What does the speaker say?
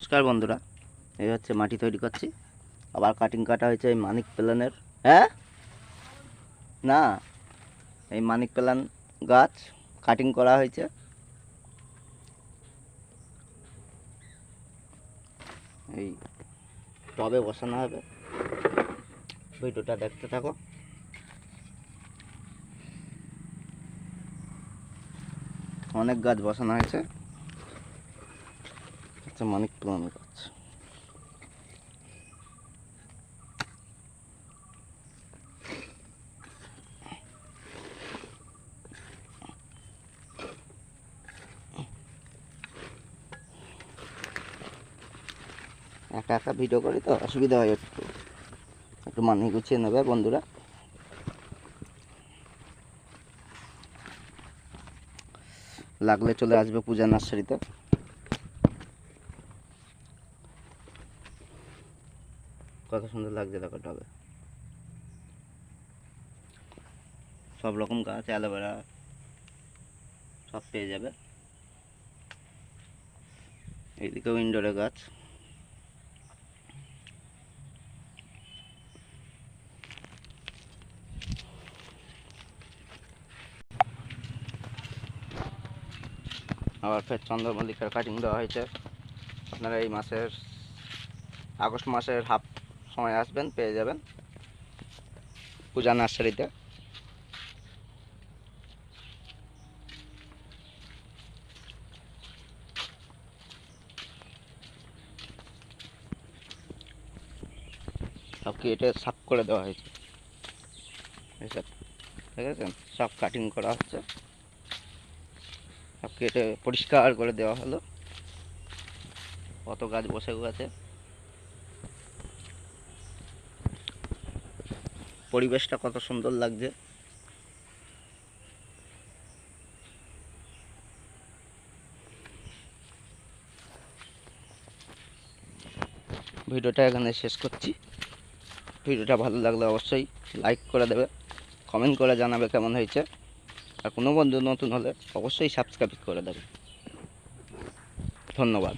নমস্কার বন্ধুরা, এই হচ্ছে মাটি তৈরি করছি। আবার কাটিং কাটা হয়েছে এই মানিক প্ল্যানের হ্যাঁ? না, এই মানিক প্ল্যান গাছ কাটিং করা হয়েছে। এই টবে বসানো হবে। ভিডিওটা দেখতে থাকো। অনেক গাছ বসানো হয়েছে। হচ্ছে মানিক প্লান গাছ একা একা ভিডিও করি তো, অসুবিধা হয় একটু। একটু মানিয়ে গুছিয়ে নেবে বন্ধুরা। লাগলে চলে আসবে পূজা নার্সারিতে। কত সুন্দর লাগছে দেখো টবে। সব রকম গাছ, অ্যালোভেরা, সব পেয়ে যাবে। এইদিকেও ইনডোরে গাছ। আবার ফের চন্দ্রমল্লিকার কাটিং দেওয়া হয়েছে। আপনারা এই মাসের, আগস্ট মাসের হাফ সময় আসবেন, পেয়ে যাবেন। পূজা নার্সারিতে। সব কেটে সাফ করে দেওয়া হয়েছে। ঠিক আছে সব কাটিং করা হচ্ছে। সব কেটে পরিষ্কার করে দেওয়া হলো। কত গাছ বসে গেছে। পরিবেশটা কত সুন্দর লাগছে। ভিডিওটা এখানে শেষ করছি। ভিডিওটা ভালো লাগলে অবশ্যই লাইক করে দেবে কমেন্ট করে জানাবে কেমন হয়েছে। আর কোনো বন্ধু নতুন হলে অবশ্যই সাবস্ক্রাইব করে দেবে। ধন্যবাদ।